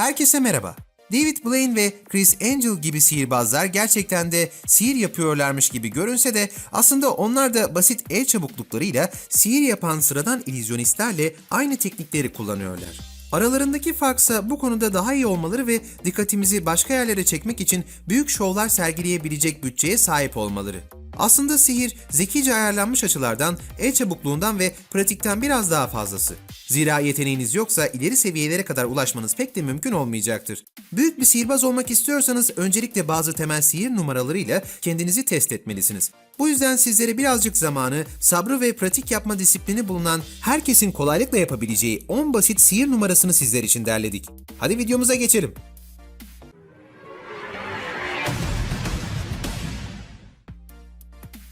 Herkese merhaba. David Blaine ve Chris Angel gibi sihirbazlar gerçekten de sihir yapıyorlarmış gibi görünse de aslında onlar da basit el çabukluklarıyla sihir yapan sıradan illüzyonistlerle aynı teknikleri kullanıyorlar. Aralarındaki farksa bu konuda daha iyi olmaları ve dikkatimizi başka yerlere çekmek için büyük şovlar sergileyebilecek bütçeye sahip olmaları. Aslında sihir zekice ayarlanmış açılardan, el çabukluğundan ve pratikten biraz daha fazlası. Zira yeteneğiniz yoksa ileri seviyelere kadar ulaşmanız pek de mümkün olmayacaktır. Büyük bir sihirbaz olmak istiyorsanız öncelikle bazı temel sihir numaralarıyla kendinizi test etmelisiniz. Bu yüzden sizlere birazcık zamanı, sabrı ve pratik yapma disiplini bulunan herkesin kolaylıkla yapabileceği 10 basit sihir numarasını sizler için derledik. Hadi videomuza geçelim.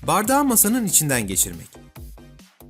Bardağı masanın içinden geçirmek.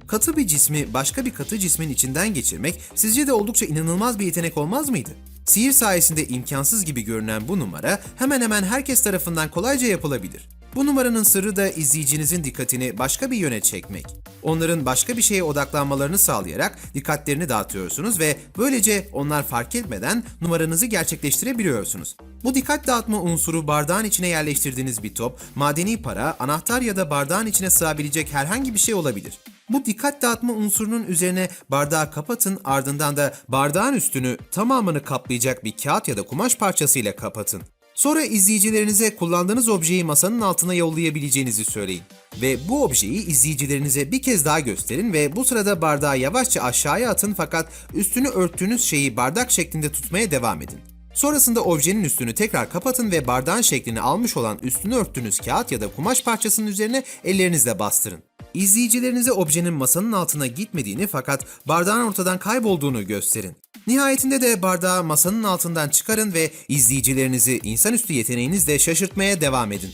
Katı bir cismi başka bir katı cismin içinden geçirmek sizce de oldukça inanılmaz bir yetenek olmaz mıydı? Sihir sayesinde imkansız gibi görünen bu numara hemen hemen herkes tarafından kolayca yapılabilir. Bu numaranın sırrı da izleyicinizin dikkatini başka bir yöne çekmek. Onların başka bir şeye odaklanmalarını sağlayarak dikkatlerini dağıtıyorsunuz ve böylece onlar fark etmeden numaranızı gerçekleştirebiliyorsunuz. Bu dikkat dağıtma unsuru bardağın içine yerleştirdiğiniz bir top, madeni para, anahtar ya da bardağın içine sığabilecek herhangi bir şey olabilir. Bu dikkat dağıtma unsurunun üzerine bardağı kapatın ardından da bardağın üstünü tamamını kaplayacak bir kağıt ya da kumaş parçasıyla kapatın. Sonra izleyicilerinize kullandığınız objeyi masanın altına yollayabileceğinizi söyleyin. Ve bu objeyi izleyicilerinize bir kez daha gösterin ve bu sırada bardağı yavaşça aşağıya atın fakat üstünü örttüğünüz şeyi bardak şeklinde tutmaya devam edin. Sonrasında objenin üstünü tekrar kapatın ve bardağın şeklini almış olan üstünü örttüğünüz kağıt ya da kumaş parçasının üzerine ellerinizle bastırın. İzleyicilerinize objenin masanın altına gitmediğini fakat bardağın ortadan kaybolduğunu gösterin. Nihayetinde de bardağı masanın altından çıkarın ve izleyicilerinizi insanüstü yeteneğinizle şaşırtmaya devam edin.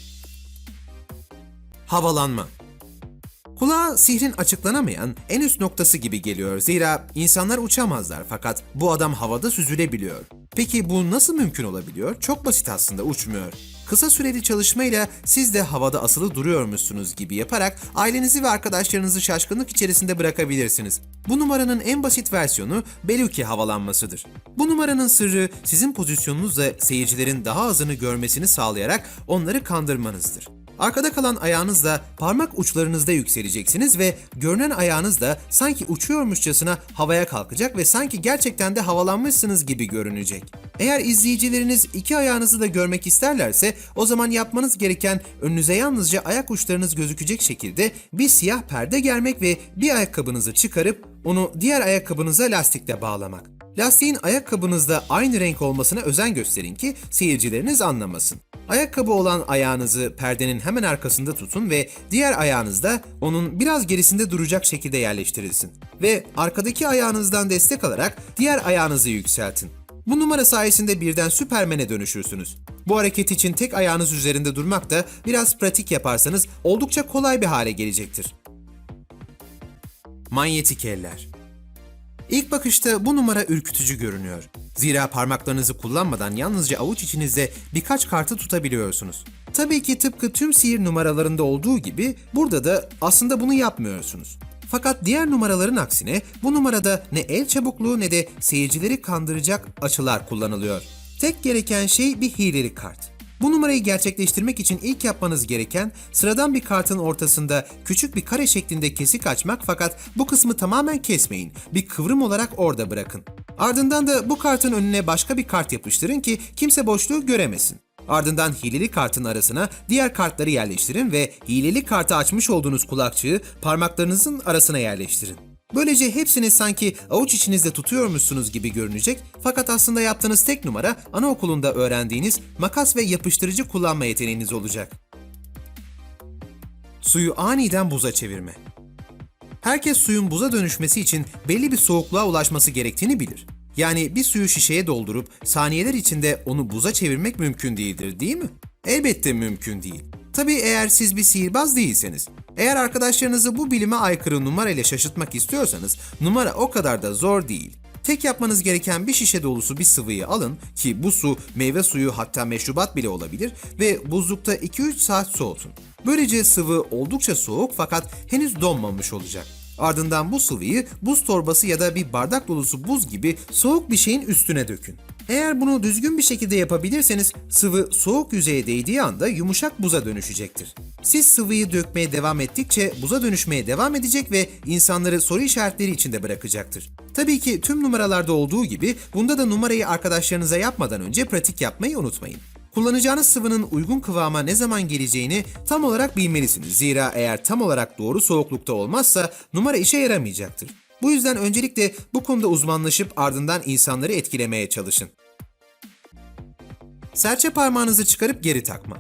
Havalanma Kulağa sihrin açıklanamayan en üst noktası gibi geliyor. Zira insanlar uçamazlar fakat bu adam havada süzülebiliyor. Peki bu nasıl mümkün olabiliyor? Çok basit aslında uçmuyor. Kısa süreli çalışmayla siz de havada asılı duruyormuşsunuz gibi yaparak ailenizi ve arkadaşlarınızı şaşkınlık içerisinde bırakabilirsiniz. Bu numaranın en basit versiyonu Beluki havalanmasıdır. Bu numaranın sırrı sizin pozisyonunuzla seyircilerin daha azını görmesini sağlayarak onları kandırmanızdır. Arkada kalan ayağınızla parmak uçlarınızda yükseleceksiniz ve görünen ayağınız da sanki uçuyormuşçasına havaya kalkacak ve sanki gerçekten de havalanmışsınız gibi görünecek. Eğer izleyicileriniz iki ayağınızı da görmek isterlerse o zaman yapmanız gereken önünüze yalnızca ayak uçlarınız gözükecek şekilde bir siyah perde germek ve bir ayakkabınızı çıkarıp onu diğer ayakkabınıza lastikle bağlamak. Lastiğin ayakkabınızda aynı renk olmasına özen gösterin ki seyircileriniz anlamasın. Ayakkabı olan ayağınızı perdenin hemen arkasında tutun ve diğer ayağınız da onun biraz gerisinde duracak şekilde yerleştirilsin. Ve arkadaki ayağınızdan destek alarak diğer ayağınızı yükseltin. Bu numara sayesinde birden Süpermen'e dönüşürsünüz. Bu hareket için tek ayağınız üzerinde durmak da biraz pratik yaparsanız oldukça kolay bir hale gelecektir. Manyetik eller İlk bakışta bu numara ürkütücü görünüyor. Zira parmaklarınızı kullanmadan yalnızca avuç içinizde birkaç kartı tutabiliyorsunuz. Tabii ki tıpkı tüm sihir numaralarında olduğu gibi burada da aslında bunu yapmıyorsunuz. Fakat diğer numaraların aksine bu numarada ne el çabukluğu ne de seyircileri kandıracak açılar kullanılıyor. Tek gereken şey bir hileli kart. Bu numarayı gerçekleştirmek için ilk yapmanız gereken sıradan bir kartın ortasında küçük bir kare şeklinde kesik açmak fakat bu kısmı tamamen kesmeyin. Bir kıvrım olarak orada bırakın. Ardından da bu kartın önüne başka bir kart yapıştırın ki kimse boşluğu göremesin. Ardından hileli kartın arasına diğer kartları yerleştirin ve hileli kartı açmış olduğunuz kulakçığı parmaklarınızın arasına yerleştirin. Böylece hepsini sanki avuç içinizde tutuyormuşsunuz gibi görünecek fakat aslında yaptığınız tek numara anaokulunda öğrendiğiniz makas ve yapıştırıcı kullanma yeteneğiniz olacak. Suyu aniden buza çevirme. Herkes suyun buza dönüşmesi için belli bir soğukluğa ulaşması gerektiğini bilir. Yani bir suyu şişeye doldurup saniyeler içinde onu buza çevirmek mümkün değildir değil mi? Elbette mümkün değil. Tabii eğer siz bir sihirbaz değilseniz. Eğer arkadaşlarınızı bu bilime aykırı numara ile şaşırtmak istiyorsanız numara o kadar da zor değil. Tek yapmanız gereken bir şişe dolusu bir sıvıyı alın ki bu su meyve suyu hatta meşrubat bile olabilir ve buzlukta 2-3 saat soğutun. Böylece sıvı oldukça soğuk fakat henüz donmamış olacak. Ardından bu sıvıyı buz torbası ya da bir bardak dolusu buz gibi soğuk bir şeyin üstüne dökün. Eğer bunu düzgün bir şekilde yapabilirseniz sıvı soğuk yüzeye değdiği anda yumuşak buza dönüşecektir. Siz sıvıyı dökmeye devam ettikçe buza dönüşmeye devam edecek ve insanları soru işaretleri içinde bırakacaktır. Tabii ki tüm numaralarda olduğu gibi bunda da numarayı arkadaşlarınıza yapmadan önce pratik yapmayı unutmayın. Kullanacağınız sıvının uygun kıvama ne zaman geleceğini tam olarak bilmelisiniz. Zira eğer tam olarak doğru soğuklukta olmazsa numara işe yaramayacaktır. Bu yüzden öncelikle bu konuda uzmanlaşıp ardından insanları etkilemeye çalışın. Serçe parmağınızı çıkarıp geri takma.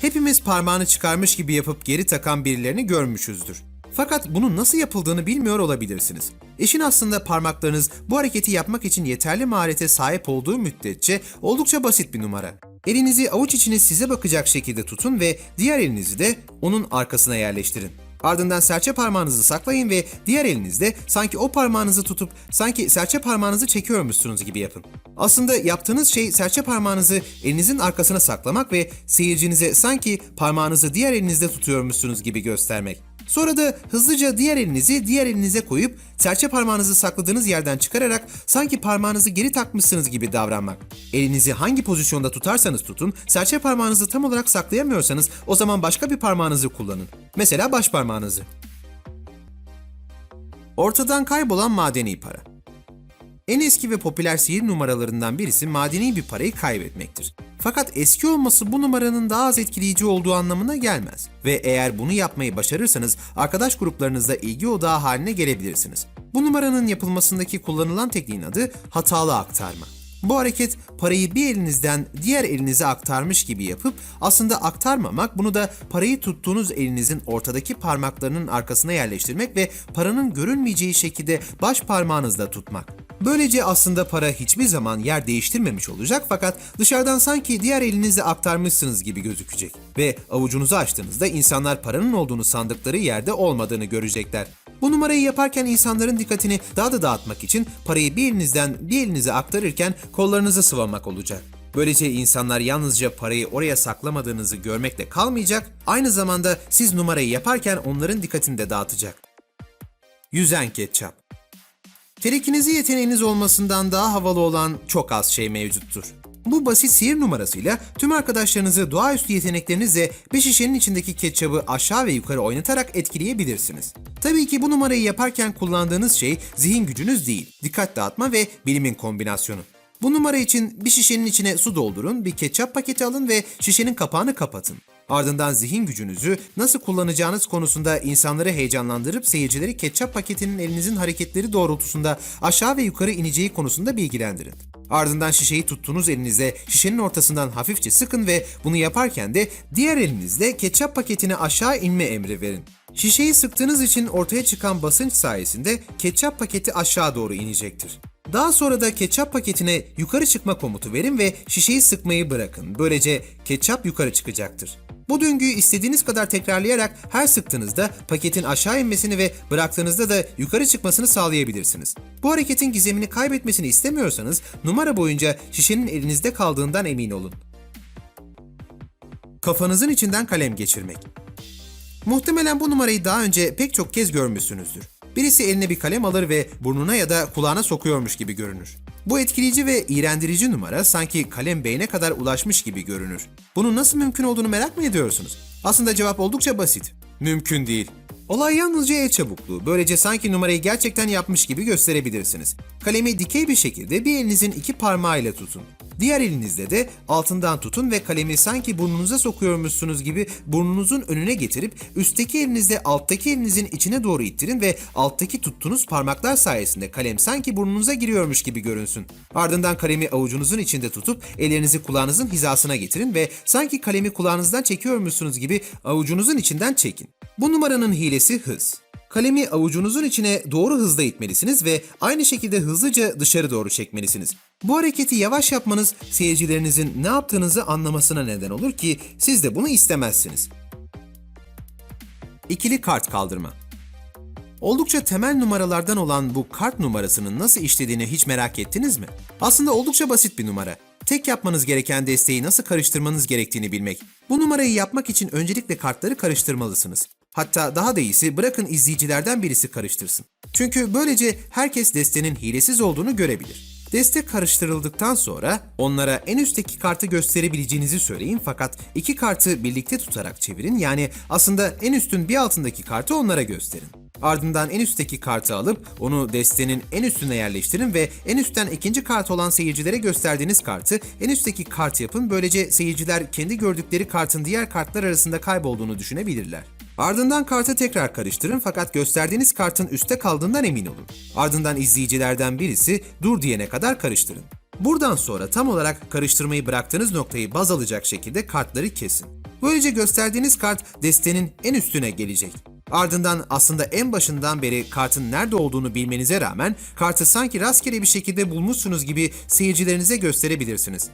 Hepimiz parmağını çıkarmış gibi yapıp geri takan birilerini görmüşüzdür. Fakat bunun nasıl yapıldığını bilmiyor olabilirsiniz. İşin aslında parmaklarınız bu hareketi yapmak için yeterli maharete sahip olduğu müddetçe oldukça basit bir numara. Elinizi avuç içine size bakacak şekilde tutun ve diğer elinizi de onun arkasına yerleştirin. Ardından serçe parmağınızı saklayın ve diğer elinizde sanki o parmağınızı tutup sanki serçe parmağınızı çekiyormuşsunuz gibi yapın. Aslında yaptığınız şey serçe parmağınızı elinizin arkasına saklamak ve seyircinize sanki parmağınızı diğer elinizde tutuyormuşsunuz gibi göstermek. Sonra da hızlıca diğer elinizi diğer elinize koyup serçe parmağınızı sakladığınız yerden çıkararak sanki parmağınızı geri takmışsınız gibi davranmak. Elinizi hangi pozisyonda tutarsanız tutun, serçe parmağınızı tam olarak saklayamıyorsanız o zaman başka bir parmağınızı kullanın. Mesela baş parmağınızı. Ortadan kaybolan madeni para. En eski ve popüler sihir numaralarından birisi madeni bir parayı kaybetmektir. Fakat eski olması bu numaranın daha az etkileyici olduğu anlamına gelmez. Ve eğer bunu yapmayı başarırsanız arkadaş gruplarınızda ilgi odağı haline gelebilirsiniz. Bu numaranın yapılmasındaki kullanılan tekniğin adı hatalı aktarma. Bu hareket parayı bir elinizden diğer elinize aktarmış gibi yapıp aslında aktarmamak bunu da parayı tuttuğunuz elinizin ortadaki parmaklarının arkasına yerleştirmek ve paranın görünmeyeceği şekilde baş parmağınızla tutmak. Böylece aslında para hiçbir zaman yer değiştirmemiş olacak fakat dışarıdan sanki diğer elinizle aktarmışsınız gibi gözükecek. Ve avucunuzu açtığınızda insanlar paranın olduğunu sandıkları yerde olmadığını görecekler. Bu numarayı yaparken insanların dikkatini daha da dağıtmak için parayı bir elinizden bir elinize aktarırken kollarınızı sıvamak olacak. Böylece insanlar yalnızca parayı oraya saklamadığınızı görmekle kalmayacak, aynı zamanda siz numarayı yaparken onların dikkatini de dağıtacak. Yüzen ketçap Telekinizi yeteneğiniz olmasından daha havalı olan çok az şey mevcuttur. Bu basit sihir numarasıyla tüm arkadaşlarınızı doğaüstü yeteneklerinizle bir şişenin içindeki ketçabı aşağı ve yukarı oynatarak etkileyebilirsiniz. Tabii ki bu numarayı yaparken kullandığınız şey zihin gücünüz değil, dikkat dağıtma ve bilimin kombinasyonu. Bu numara için bir şişenin içine su doldurun, bir ketçap paketi alın ve şişenin kapağını kapatın. Ardından zihin gücünüzü nasıl kullanacağınız konusunda insanları heyecanlandırıp seyircileri ketçap paketinin elinizin hareketleri doğrultusunda aşağı ve yukarı ineceği konusunda bilgilendirin. Ardından şişeyi tuttuğunuz elinizle şişenin ortasından hafifçe sıkın ve bunu yaparken de diğer elinizle ketçap paketine aşağı inme emri verin. Şişeyi sıktığınız için ortaya çıkan basınç sayesinde ketçap paketi aşağı doğru inecektir. Daha sonra da ketçap paketine yukarı çıkma komutu verin ve şişeyi sıkmayı bırakın. Böylece ketçap yukarı çıkacaktır. Bu döngüyü istediğiniz kadar tekrarlayarak her sıktığınızda paketin aşağı inmesini ve bıraktığınızda da yukarı çıkmasını sağlayabilirsiniz. Bu hareketin gizemini kaybetmesini istemiyorsanız numara boyunca şişenin elinizde kaldığından emin olun. Kafanızın içinden kalem geçirmek. Muhtemelen bu numarayı daha önce pek çok kez görmüşsünüzdür. Birisi eline bir kalem alır ve burnuna ya da kulağına sokuyormuş gibi görünür. Bu etkileyici ve iğrendirici numara sanki kalem beyne kadar ulaşmış gibi görünür. Bunun nasıl mümkün olduğunu merak mı ediyorsunuz? Aslında cevap oldukça basit. Mümkün değil. Olay yalnızca el çabukluğu. Böylece sanki numarayı gerçekten yapmış gibi gösterebilirsiniz. Kalemi dikey bir şekilde bir elinizin iki parmağıyla tutun. Diğer elinizle de altından tutun ve kalemi sanki burnunuza sokuyormuşsunuz gibi burnunuzun önüne getirip üstteki elinizle alttaki elinizin içine doğru ittirin ve alttaki tuttuğunuz parmaklar sayesinde kalem sanki burnunuza giriyormuş gibi görünsün. Ardından kalemi avucunuzun içinde tutup ellerinizi kulağınızın hizasına getirin ve sanki kalemi kulağınızdan çekiyormuşsunuz gibi avucunuzun içinden çekin. Bu numaranın hilesi hız. Kalemi avucunuzun içine doğru hızla itmelisiniz ve aynı şekilde hızlıca dışarı doğru çekmelisiniz. Bu hareketi yavaş yapmanız seyircilerinizin ne yaptığınızı anlamasına neden olur ki siz de bunu istemezsiniz. İkili kart kaldırma. Oldukça temel numaralardan olan bu kart numarasının nasıl işlediğini hiç merak ettiniz mi? Aslında oldukça basit bir numara. Tek yapmanız gereken desteği nasıl karıştırmanız gerektiğini bilmek. Bu numarayı yapmak için öncelikle kartları karıştırmalısınız. Hatta daha da iyisi bırakın izleyicilerden birisi karıştırsın. Çünkü böylece herkes destenin hilesiz olduğunu görebilir. Deste karıştırıldıktan sonra onlara en üstteki kartı gösterebileceğinizi söyleyin fakat iki kartı birlikte tutarak çevirin yani aslında en üstün bir altındaki kartı onlara gösterin. Ardından en üstteki kartı alıp onu destenin en üstüne yerleştirin ve en üstten ikinci kart olan seyircilere gösterdiğiniz kartı en üstteki kart yapın. Böylece seyirciler kendi gördükleri kartın diğer kartlar arasında kaybolduğunu düşünebilirler. Ardından kartı tekrar karıştırın fakat gösterdiğiniz kartın üstte kaldığından emin olun. Ardından izleyicilerden birisi dur diyene kadar karıştırın. Buradan sonra tam olarak karıştırmayı bıraktığınız noktayı baz alacak şekilde kartları kesin. Böylece gösterdiğiniz kart destenin en üstüne gelecek. Ardından aslında en başından beri kartın nerede olduğunu bilmenize rağmen kartı sanki rastgele bir şekilde bulmuşsunuz gibi seyircilerinize gösterebilirsiniz.